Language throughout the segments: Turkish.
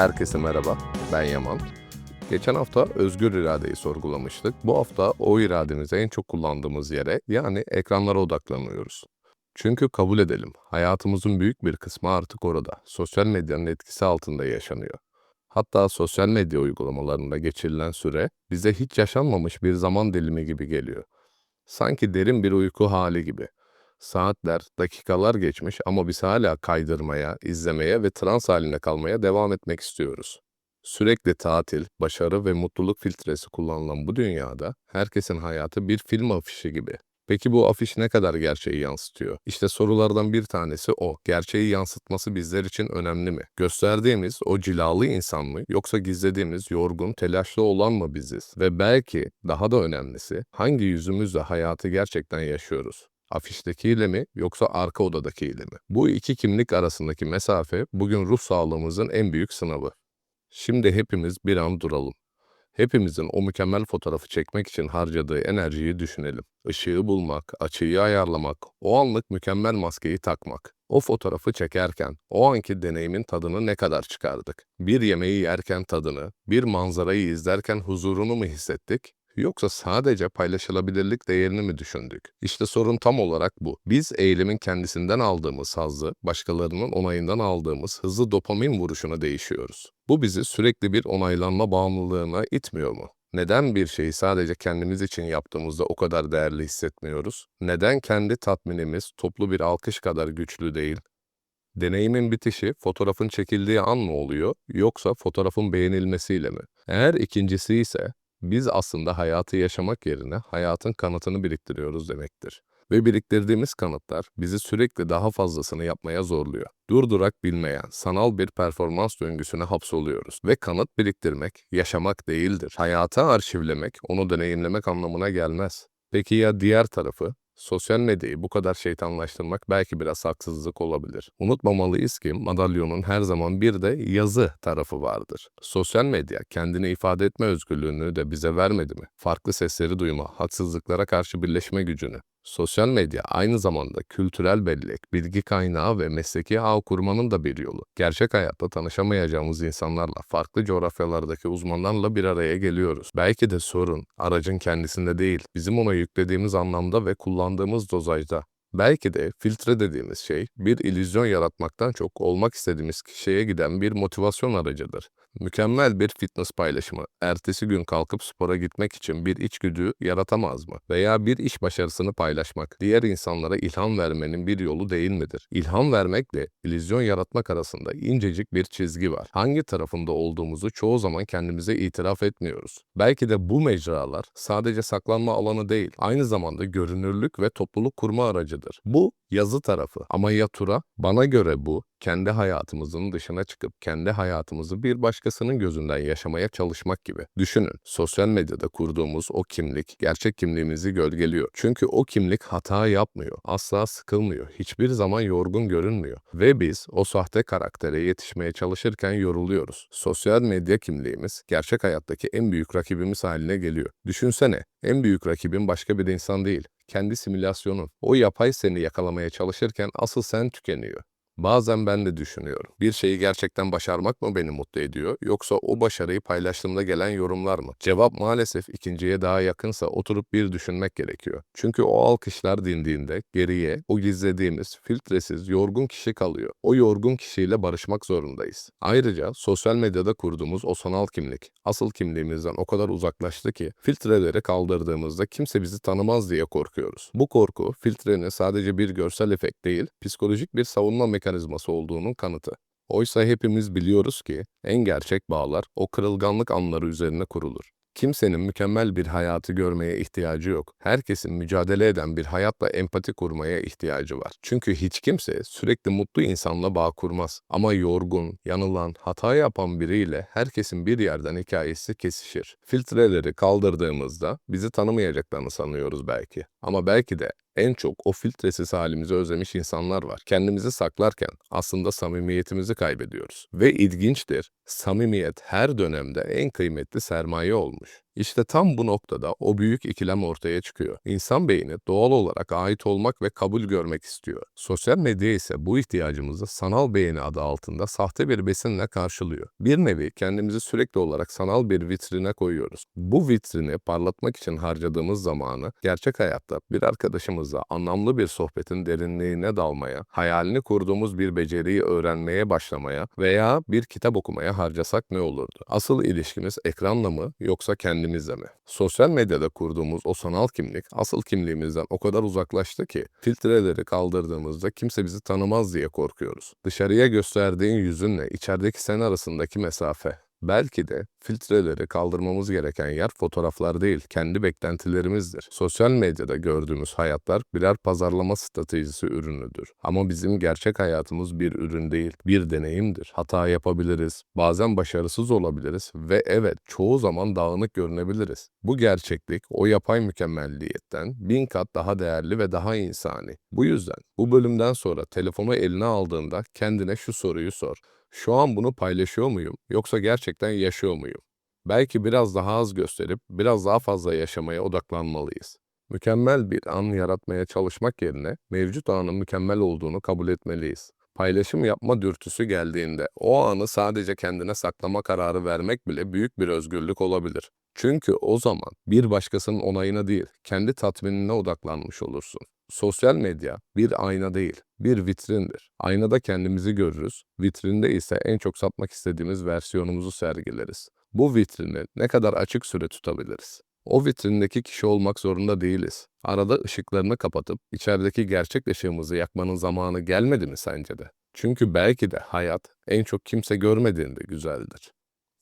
Herkese merhaba, ben Yaman. Geçen hafta özgür iradeyi sorgulamıştık. Bu hafta o irademizi en çok kullandığımız yere yani ekranlara odaklanıyoruz. Çünkü kabul edelim, hayatımızın büyük bir kısmı artık orada. Sosyal medyanın etkisi altında yaşanıyor. Hatta sosyal medya uygulamalarında geçirilen süre bize hiç yaşanmamış bir zaman dilimi gibi geliyor. Sanki derin bir uyku hali gibi. Saatler, dakikalar geçmiş ama biz hala kaydırmaya, izlemeye ve trans haline kalmaya devam etmek istiyoruz. Sürekli tatil, başarı ve mutluluk filtresi kullanılan bu dünyada herkesin hayatı bir film afişi gibi. Peki bu afiş ne kadar gerçeği yansıtıyor? İşte sorulardan bir tanesi o. Gerçeği yansıtması bizler için önemli mi? Gösterdiğimiz o cilalı insan mı yoksa gizlediğimiz yorgun, telaşlı olan mı biziz? Ve belki daha da önemlisi hangi yüzümüzle hayatı gerçekten yaşıyoruz? Afiştekiyle mi yoksa arka odadakiyle mi? Bu iki kimlik arasındaki mesafe bugün ruh sağlığımızın en büyük sınavı. Şimdi hepimiz bir an duralım. Hepimizin o mükemmel fotoğrafı çekmek için harcadığı enerjiyi düşünelim. Işığı bulmak, açıyı ayarlamak, o anlık mükemmel maskeyi takmak. O fotoğrafı çekerken o anki deneyimin tadını ne kadar çıkardık? Bir yemeği yerken tadını, bir manzarayı izlerken huzurunu mu hissettik? Yoksa sadece paylaşılabilirlik değerini mi düşündük? İşte sorun tam olarak bu. Biz eğilimin kendisinden aldığımız hazzı, başkalarının onayından aldığımız hızlı dopamin vuruşuna değişiyoruz. Bu bizi sürekli bir onaylanma bağımlılığına itmiyor mu? Neden bir şeyi sadece kendimiz için yaptığımızda o kadar değerli hissetmiyoruz? Neden kendi tatminimiz toplu bir alkış kadar güçlü değil? Deneyimin bitişi fotoğrafın çekildiği an mı oluyor yoksa fotoğrafın beğenilmesiyle mi? Eğer ikincisi ise biz aslında hayatı yaşamak yerine hayatın kanıtını biriktiriyoruz demektir. Ve biriktirdiğimiz kanıtlar bizi sürekli daha fazlasını yapmaya zorluyor. Durdurak bilmeyen, sanal bir performans döngüsüne hapsoluyoruz. Ve kanıt biriktirmek, yaşamak değildir. Hayatı arşivlemek, onu deneyimlemek anlamına gelmez. Peki ya diğer tarafı? Sosyal medyayı bu kadar şeytanlaştırmak belki biraz haksızlık olabilir. Unutmamalıyız ki madalyonun her zaman bir de yazı tarafı vardır. Sosyal medya kendini ifade etme özgürlüğünü de bize vermedi mi? Farklı sesleri duyma, haksızlıklara karşı birleşme gücünü. Sosyal medya aynı zamanda kültürel bellek, bilgi kaynağı ve mesleki ağ kurmanın da bir yolu. Gerçek hayatta tanışamayacağımız insanlarla, farklı coğrafyalardaki uzmanlarla bir araya geliyoruz. Belki de sorun aracın kendisinde değil, bizim ona yüklediğimiz anlamda ve kullandığımız dozajda. Belki de filtre dediğimiz şey bir illüzyon yaratmaktan çok olmak istediğimiz kişiye giden bir motivasyon aracıdır. Mükemmel bir fitness paylaşımı, ertesi gün kalkıp spora gitmek için bir içgüdü yaratamaz mı? Veya bir iş başarısını paylaşmak, diğer insanlara ilham vermenin bir yolu değil midir? İlham vermekle illüzyon yaratmak arasında incecik bir çizgi var. Hangi tarafında olduğumuzu çoğu zaman kendimize itiraf etmiyoruz. Belki de bu mecralar sadece saklanma alanı değil, aynı zamanda görünürlük ve topluluk kurma aracıdır. Bu yazı tarafı. Ama ya tura? Bana göre bu kendi hayatımızın dışına çıkıp kendi hayatımızı bir başkasının gözünden yaşamaya çalışmak gibi. Düşünün, sosyal medyada kurduğumuz o kimlik gerçek kimliğimizi gölgeliyor. Çünkü o kimlik hata yapmıyor, asla sıkılmıyor, hiçbir zaman yorgun görünmüyor. Ve biz o sahte karaktere yetişmeye çalışırken yoruluyoruz. Sosyal medya kimliğimiz gerçek hayattaki en büyük rakibimiz haline geliyor. Düşünsene, en büyük rakibin başka bir insan değil, kendi simülasyonun. O yapay seni yakalamaya çalışırken asıl sen tükeniyor. Bazen ben de düşünüyorum. Bir şeyi gerçekten başarmak mı beni mutlu ediyor yoksa o başarıyı paylaştığımda gelen yorumlar mı? Cevap maalesef ikinciye daha yakınsa oturup bir düşünmek gerekiyor. Çünkü o alkışlar dindiğinde geriye o gizlediğimiz filtresiz yorgun kişi kalıyor. O yorgun kişiyle barışmak zorundayız. Ayrıca sosyal medyada kurduğumuz o sanal kimlik asıl kimliğimizden o kadar uzaklaştı ki filtreleri kaldırdığımızda kimse bizi tanımaz diye korkuyoruz. Bu korku filtrenin sadece bir görsel efekt değil, psikolojik bir savunma mekanizması mekanizması olduğunun kanıtı. Oysa hepimiz biliyoruz ki en gerçek bağlar o kırılganlık anları üzerine kurulur. Kimsenin mükemmel bir hayatı görmeye ihtiyacı yok. Herkesin mücadele eden bir hayatla empati kurmaya ihtiyacı var. Çünkü hiç kimse sürekli mutlu insanla bağ kurmaz. Ama yorgun, yanılan, hata yapan biriyle herkesin bir yerden hikayesi kesişir. Filtreleri kaldırdığımızda bizi tanımayacaklarını sanıyoruz belki. Ama belki de en çok o filtresiz halimizi özlemiş insanlar var. Kendimizi saklarken aslında samimiyetimizi kaybediyoruz. Ve ilginçtir, samimiyet her dönemde en kıymetli sermaye olmuş. İşte tam bu noktada o büyük ikilem ortaya çıkıyor. İnsan beyni doğal olarak ait olmak ve kabul görmek istiyor. Sosyal medya ise bu ihtiyacımızı sanal beğeni adı altında sahte bir besinle karşılıyor. Bir nevi kendimizi sürekli olarak sanal bir vitrine koyuyoruz. Bu vitrini parlatmak için harcadığımız zamanı gerçek hayatta bir arkadaşımızla anlamlı bir sohbetin derinliğine dalmaya, hayalini kurduğumuz bir beceriyi öğrenmeye başlamaya veya bir kitap okumaya harcasak ne olurdu? Asıl ilişkimiz ekranla mı yoksa kendimizle mi? Sosyal medyada kurduğumuz o sanal kimlik asıl kimliğimizden o kadar uzaklaştı ki filtreleri kaldırdığımızda kimse bizi tanımaz diye korkuyoruz. Dışarıya gösterdiğin yüzünle içerideki sen arasındaki mesafe Belki de filtreleri kaldırmamız gereken yer fotoğraflar değil, kendi beklentilerimizdir. Sosyal medyada gördüğümüz hayatlar birer pazarlama stratejisi ürünüdür. Ama bizim gerçek hayatımız bir ürün değil, bir deneyimdir. Hata yapabiliriz, bazen başarısız olabiliriz ve evet çoğu zaman dağınık görünebiliriz. Bu gerçeklik o yapay mükemmelliyetten bin kat daha değerli ve daha insani. Bu yüzden bu bölümden sonra telefonu eline aldığında kendine şu soruyu sor. Şu an bunu paylaşıyor muyum yoksa gerçekten yaşıyor muyum? Belki biraz daha az gösterip biraz daha fazla yaşamaya odaklanmalıyız. Mükemmel bir an yaratmaya çalışmak yerine mevcut anın mükemmel olduğunu kabul etmeliyiz. Paylaşım yapma dürtüsü geldiğinde o anı sadece kendine saklama kararı vermek bile büyük bir özgürlük olabilir. Çünkü o zaman bir başkasının onayına değil, kendi tatminine odaklanmış olursun. Sosyal medya bir ayna değil, bir vitrindir. Aynada kendimizi görürüz, vitrinde ise en çok satmak istediğimiz versiyonumuzu sergileriz. Bu vitrini ne kadar açık süre tutabiliriz? O vitrindeki kişi olmak zorunda değiliz. Arada ışıklarını kapatıp içerideki gerçek ışığımızı yakmanın zamanı gelmedi mi sence de? Çünkü belki de hayat en çok kimse görmediğinde güzeldir.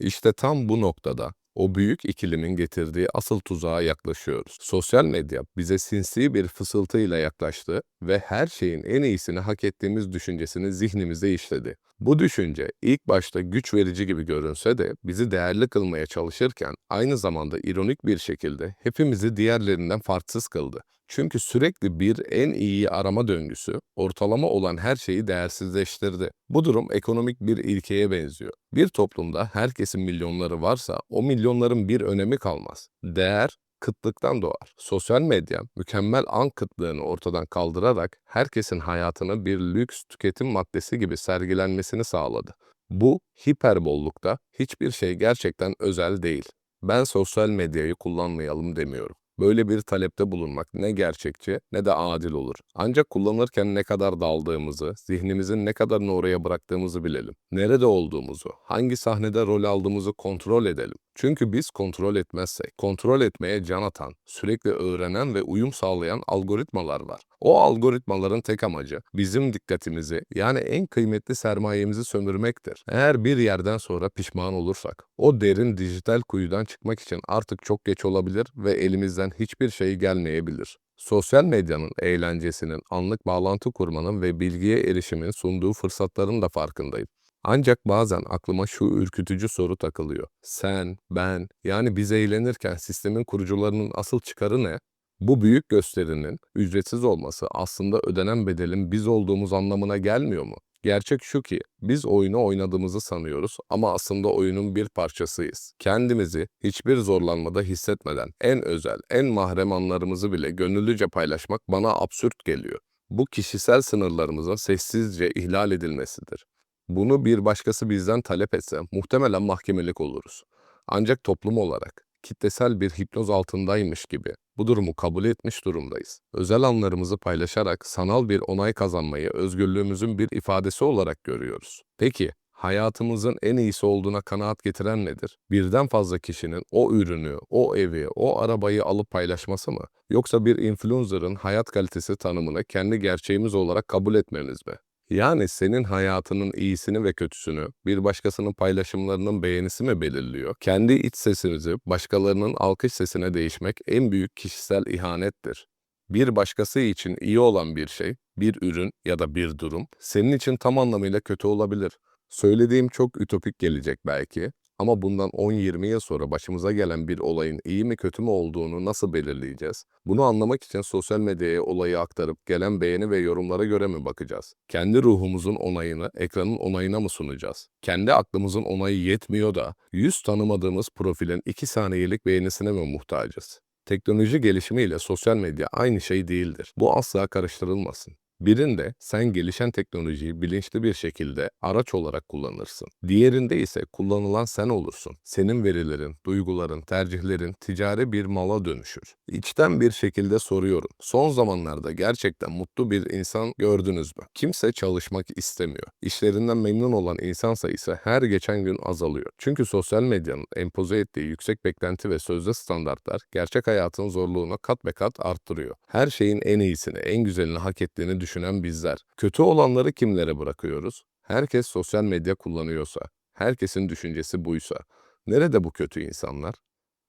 İşte tam bu noktada o büyük ikilimin getirdiği asıl tuzağa yaklaşıyoruz. Sosyal medya bize sinsi bir fısıltıyla yaklaştı ve her şeyin en iyisini hak ettiğimiz düşüncesini zihnimize işledi. Bu düşünce ilk başta güç verici gibi görünse de bizi değerli kılmaya çalışırken aynı zamanda ironik bir şekilde hepimizi diğerlerinden farksız kıldı. Çünkü sürekli bir en iyiyi arama döngüsü ortalama olan her şeyi değersizleştirdi. Bu durum ekonomik bir ilkeye benziyor. Bir toplumda herkesin milyonları varsa o milyonların bir önemi kalmaz. Değer kıtlıktan doğar. Sosyal medya mükemmel an kıtlığını ortadan kaldırarak herkesin hayatını bir lüks tüketim maddesi gibi sergilenmesini sağladı. Bu hiperbollukta hiçbir şey gerçekten özel değil. Ben sosyal medyayı kullanmayalım demiyorum. Böyle bir talepte bulunmak ne gerçekçi ne de adil olur. Ancak kullanırken ne kadar daldığımızı, zihnimizin ne kadarını oraya bıraktığımızı bilelim. Nerede olduğumuzu, hangi sahnede rol aldığımızı kontrol edelim. Çünkü biz kontrol etmezsek, kontrol etmeye can atan, sürekli öğrenen ve uyum sağlayan algoritmalar var. O algoritmaların tek amacı bizim dikkatimizi yani en kıymetli sermayemizi sömürmektir. Eğer bir yerden sonra pişman olursak, o derin dijital kuyudan çıkmak için artık çok geç olabilir ve elimizden hiçbir şey gelmeyebilir. Sosyal medyanın eğlencesinin, anlık bağlantı kurmanın ve bilgiye erişimin sunduğu fırsatların da farkındayım. Ancak bazen aklıma şu ürkütücü soru takılıyor. Sen, ben, yani biz eğlenirken sistemin kurucularının asıl çıkarı ne? Bu büyük gösterinin ücretsiz olması aslında ödenen bedelin biz olduğumuz anlamına gelmiyor mu? Gerçek şu ki biz oyunu oynadığımızı sanıyoruz ama aslında oyunun bir parçasıyız. Kendimizi hiçbir zorlanmada hissetmeden en özel, en mahrem anlarımızı bile gönüllüce paylaşmak bana absürt geliyor. Bu kişisel sınırlarımızın sessizce ihlal edilmesidir. Bunu bir başkası bizden talep etse muhtemelen mahkemelik oluruz. Ancak toplum olarak kitlesel bir hipnoz altındaymış gibi bu durumu kabul etmiş durumdayız. Özel anlarımızı paylaşarak sanal bir onay kazanmayı özgürlüğümüzün bir ifadesi olarak görüyoruz. Peki hayatımızın en iyisi olduğuna kanaat getiren nedir? Birden fazla kişinin o ürünü, o evi, o arabayı alıp paylaşması mı? Yoksa bir influencer'ın hayat kalitesi tanımını kendi gerçeğimiz olarak kabul etmemiz mi? Yani senin hayatının iyisini ve kötüsünü bir başkasının paylaşımlarının beğenisi mi belirliyor? Kendi iç sesimizi başkalarının alkış sesine değişmek en büyük kişisel ihanettir. Bir başkası için iyi olan bir şey, bir ürün ya da bir durum senin için tam anlamıyla kötü olabilir. Söylediğim çok ütopik gelecek belki Ama bundan 10-20 yıl sonra başımıza gelen bir olayın iyi mi kötü mü olduğunu nasıl belirleyeceğiz? Bunu anlamak için sosyal medyaya olayı aktarıp gelen beğeni ve yorumlara göre mi bakacağız? Kendi ruhumuzun onayını ekranın onayına mı sunacağız? Kendi aklımızın onayı yetmiyor da yüz tanımadığımız profilin 2 saniyelik beğenisine mi muhtacız? Teknoloji gelişimiyle sosyal medya aynı şey değildir. Bu asla karıştırılmasın. Birinde sen gelişen teknolojiyi bilinçli bir şekilde araç olarak kullanırsın. Diğerinde ise kullanılan sen olursun. Senin verilerin, duyguların, tercihlerin ticari bir mala dönüşür. İçten bir şekilde soruyorum. Son zamanlarda gerçekten mutlu bir insan gördünüz mü? Kimse çalışmak istemiyor. İşlerinden memnun olan insan sayısı her geçen gün azalıyor. Çünkü sosyal medyanın empoze ettiği yüksek beklenti ve sözde standartlar gerçek hayatın zorluğunu kat be kat arttırıyor. Her şeyin en iyisini, en güzelini hak ettiğini düşünen bizler. Kötü olanları kimlere bırakıyoruz? Herkes sosyal medya kullanıyorsa, herkesin düşüncesi buysa, nerede bu kötü insanlar?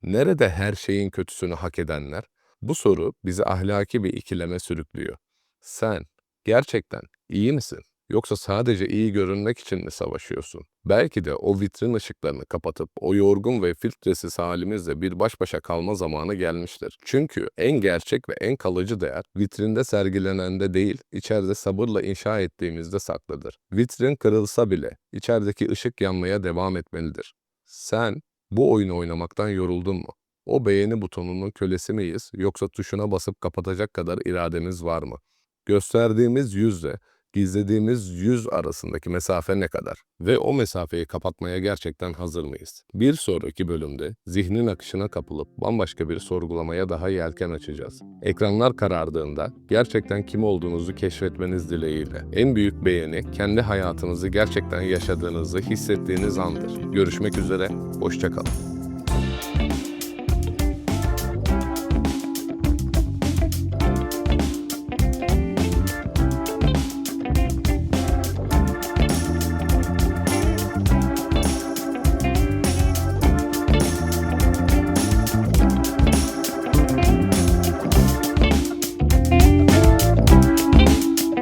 Nerede her şeyin kötüsünü hak edenler? Bu soru bizi ahlaki bir ikileme sürüklüyor. Sen gerçekten iyi misin? Yoksa sadece iyi görünmek için mi savaşıyorsun? Belki de o vitrin ışıklarını kapatıp o yorgun ve filtresiz halimizle bir baş başa kalma zamanı gelmiştir. Çünkü en gerçek ve en kalıcı değer vitrinde sergilenende değil, içeride sabırla inşa ettiğimizde saklıdır. Vitrin kırılsa bile içerideki ışık yanmaya devam etmelidir. Sen bu oyunu oynamaktan yoruldun mu? O beğeni butonunun kölesi miyiz yoksa tuşuna basıp kapatacak kadar irademiz var mı? Gösterdiğimiz yüzle gizlediğimiz yüz arasındaki mesafe ne kadar? Ve o mesafeyi kapatmaya gerçekten hazır mıyız? Bir sonraki bölümde zihnin akışına kapılıp bambaşka bir sorgulamaya daha yelken açacağız. Ekranlar karardığında gerçekten kim olduğunuzu keşfetmeniz dileğiyle. En büyük beğeni kendi hayatınızı gerçekten yaşadığınızı hissettiğiniz andır. Görüşmek üzere, hoşçakalın.